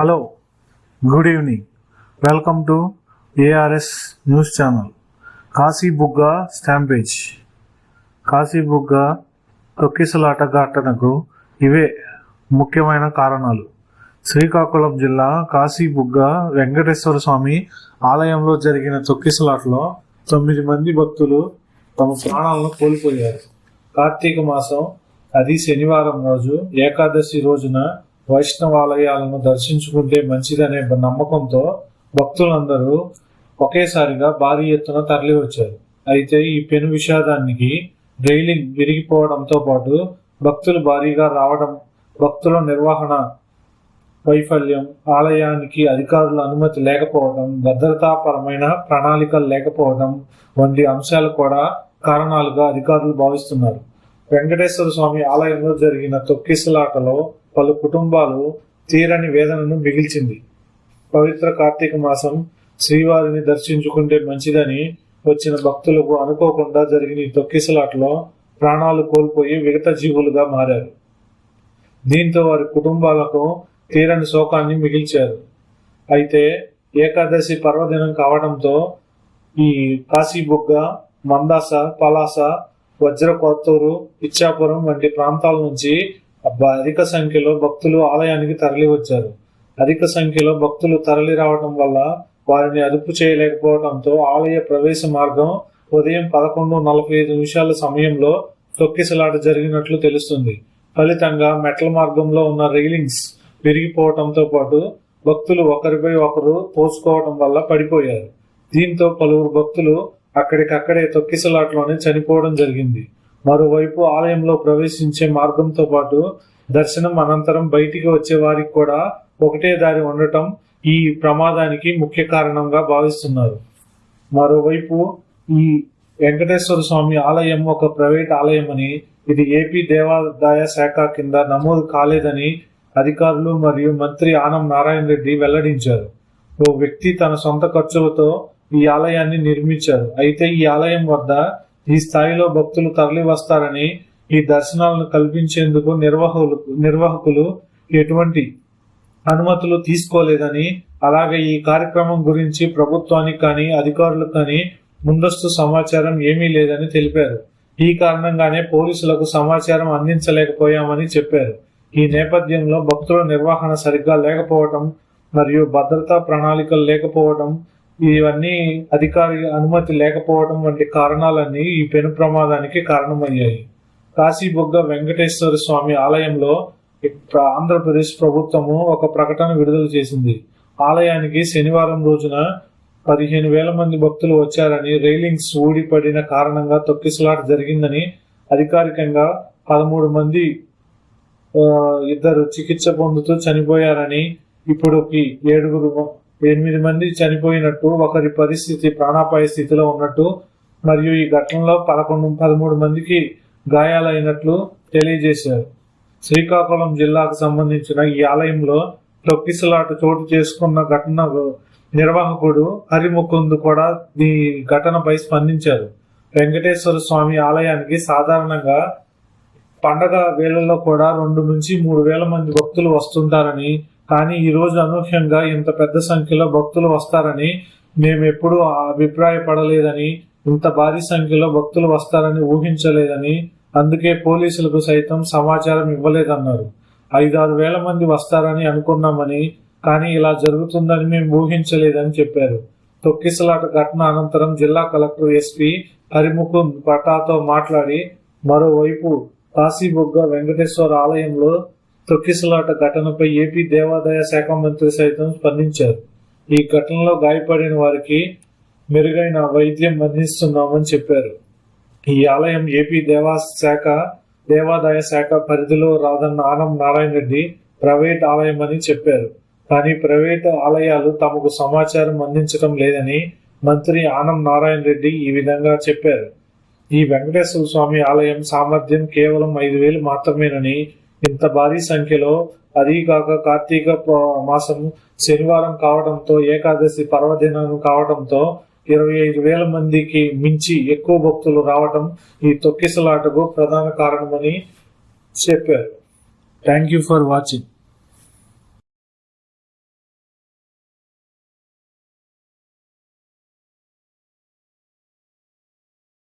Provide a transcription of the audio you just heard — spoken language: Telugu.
Hello good evening. Welcome to ARS news channel. Kasibugga stampede. Kasibugga తొక్కిసలాట ఘటనకు ఇవే ముఖ్యమైన కారణాలు. శ్రీకాకుళం జిల్లా కాశీబుగ్గ వెంకటేశ్వర స్వామి ఆలయంలో జరిగిన తొక్కిసలాటలో తొమ్మిది మంది భక్తులు తమ ప్రాణాలను కోల్పోయారు. కార్తీక మాసం అది శనివారం రోజు ఏకాదశి రోజున వైష్ణవాలయాలను దర్శించుకుంటే మంచిదనే నమ్మకంతో భక్తులందరూ ఒకేసారిగా భారీ ఎత్తున తరలి వచ్చారు అయితే ఈ పెను విషాదానికి రైలింగ్ విరిగిపోవడంతో పాటు భక్తులు భారీగా రావడం భక్తుల నిర్వహణ వైఫల్యం ఆలయానికి అధికారుల అనుమతి లేకపోవడం భద్రతాపరమైన ప్రణాళికలు లేకపోవడం వంటి అంశాలు కూడా కారణాలుగా అధికారులు భావిస్తున్నారు. వెంకటేశ్వర స్వామి ఆలయంలో జరిగిన తొక్కిసలాటలో పలు కుటుంబాలు తీరని వేదనను మిగిల్చింది. పవిత్ర కార్తీక మాసం శ్రీవారిని దర్శించుకుంటే మంచిదని వచ్చిన భక్తులకు అనుకోకుండా జరిగిన ఈ తొక్కిసలాటలో ప్రాణాలు కోల్పోయి విగత జీవులుగా మారారు. దీంతో వారి కుటుంబాలకు తీరని శోకాన్ని మిగిల్చారు. అయితే ఏకాదశి పర్వదినం కావడంతో ఈ కాశీబుగ్గ మందాస పలాస వజ్రకొత్తూరు ఇచ్చాపురం వంటి ప్రాంతాల నుంచి అధిక సంఖ్యలో భక్తులు ఆలయానికి తరలి వచ్చారు అధిక సంఖ్యలో భక్తులు తరలి రావడం వల్ల వారిని అదుపు చేయలేకపోవడంతో ఆలయ ప్రవేశ మార్గం ఉదయం పదకొండు నలభై ఐదు నిమిషాల సమయంలో తొక్కిసలాట జరిగినట్లు తెలుస్తుంది. ఫలితంగా మెట్ల మార్గంలో ఉన్న రైలింగ్స్ విరిగిపోవడంతో పాటు భక్తులు ఒకరిపై ఒకరు పోసుకోవడం వల్ల పడిపోయారు. దీంతో పలువురు భక్తులు అక్కడికక్కడే తొక్కిసలాట్లోనే చనిపోవడం జరిగింది. మరోవైపు ఆలయంలో ప్రవేశించే మార్గంతో పాటు దర్శనం అనంతరం బయటికి వచ్చే వారికి కూడా ఒకటే దారి ఉండటం ఈ ప్రమాదానికి ముఖ్య కారణంగా భావిస్తున్నారు. మరోవైపు ఈ వెంకటేశ్వర స్వామి ఆలయం ఒక ప్రైవేట్ ఆలయం అని ఇది ఏపీ దేవాదాయ శాఖ కింద నమోదు కాలేదని అధికారులు మరియు మంత్రి ఆనం నారాయణ రెడ్డి వెల్లడించారు. ఓ వ్యక్తి తన సొంత ఖర్చులతో ఈ ఆలయాన్ని నిర్మించారు. అయితే ఈ ఆలయం వద్ద ఈ స్థాయిలో భక్తులు తరలి వస్తారని ఈ దర్శనాలను కల్పించేందుకు నిర్వాహకులు నిర్వాహకులు ఎటువంటి అనుమతులు తీసుకోలేదని అలాగే ఈ కార్యక్రమం గురించి ప్రభుత్వానికి కానీ అధికారులకు కానీ ముందస్తు సమాచారం ఏమీ లేదని తెలిపారు. ఈ కారణంగానే పోలీసులకు సమాచారం అందించలేకపోయామని చెప్పారు. ఈ నేపథ్యంలో భక్తుల నిర్వహణ సరిగ్గా లేకపోవటం మరియు భద్రతా ప్రణాళికలు లేకపోవడం ఇవన్నీ అధికారి అనుమతి లేకపోవడం వంటి కారణాలన్నీ ఈ పెను ప్రమాదానికి కారణమయ్యాయి. కాశీబొగ్గ వెంకటేశ్వర స్వామి ఆలయంలో ఆంధ్రప్రదేశ్ ప్రభుత్వము ఒక ప్రకటన విడుదల చేసింది. ఆలయానికి శనివారం రోజున పదిహేను వేల మంది భక్తులు వచ్చారని రైలింగ్స్ ఊడిపడిన కారణంగా తొక్కిసలాట జరిగిందని అధికారికంగా పదమూడు మంది ఇద్దరు చికిత్స పొందుతూ చనిపోయారని ఇప్పుడు ఏడుగురు ఎనిమిది మంది చనిపోయినట్టు ఒకరి పరిస్థితి ప్రాణాపాయ స్థితిలో ఉన్నట్టు మరియు ఈ ఘటనలో పదకొండు పదమూడు మందికి గాయాలైనట్లు తెలియజేశారు. శ్రీకాకుళం జిల్లాకు సంబంధించిన ఈ ఆలయంలో తొక్కిసలాట చోటు చేసుకున్న ఘటన నిర్వాహకుడు హరిముకుంద్ కూడా ఈ ఘటనపై స్పందించారు. వెంకటేశ్వర స్వామి ఆలయానికి సాధారణంగా పండగ వేళల్లో కూడా రెండు నుంచి మూడు వేల మంది భక్తులు వస్తుంటారని కానీ ఈ రోజు అనూహ్యంగా ఇంత పెద్ద సంఖ్యలో భక్తులు వస్తారని మేము ఎప్పుడూ అభిప్రాయపడలేదని ఇంత భారీ సంఖ్యలో భక్తులు వస్తారని ఊహించలేదని అందుకే పోలీసులకు సైతం సమాచారం ఇవ్వలేదన్నారు. ఐదారు వేల మంది వస్తారని అనుకున్నామని కానీ ఇలా జరుగుతుందని మేము ఊహించలేదని చెప్పారు. తొక్కిసలాట ఘటన అనంతరం జిల్లా కలెక్టర్ ఎస్పీ హరిముకుంద్ పటాతో మాట్లాడి మరోవైపు కాశీబొగ్గ వెంకటేశ్వర ఆలయంలో తొక్కిసలాట ఘటనపై ఏపీ దేవాదాయ శాఖ మంత్రి సైతం స్పందించారు. ఈ ఘటనలో గాయపడిన వారికి మెరుగైన వైద్యం అందిస్తున్నామని చెప్పారు. ఈ ఆలయం ఏపీ దేవా శాఖ దేవాదాయ శాఖ పరిధిలో రాదన్న ఆనం నారాయణ రెడ్డి ప్రైవేట్ ఆలయం అని చెప్పారు. కానీ ప్రైవేట్ ఆలయాలు తమకు సమాచారం అందించడం లేదని మంత్రి ఆనం నారాయణ రెడ్డి ఈ విధంగా చెప్పారు. ఈ వెంకటేశ్వర స్వామి ఆలయం సామర్థ్యం కేవలం ఐదు వేలు మాత్రమేనని ఇంత భారీ సంఖ్యలో అదీ కాక కార్తీక మాసం శనివారం కావడంతో ఏకాదశి పర్వదినం కావడంతో ఇరవై ఐదు వేల మందికి మించి ఎక్కువ భక్తులు రావటం ఈ తొక్కిసలాటకు ప్రధాన కారణమని చెప్పారు. Thank you for watching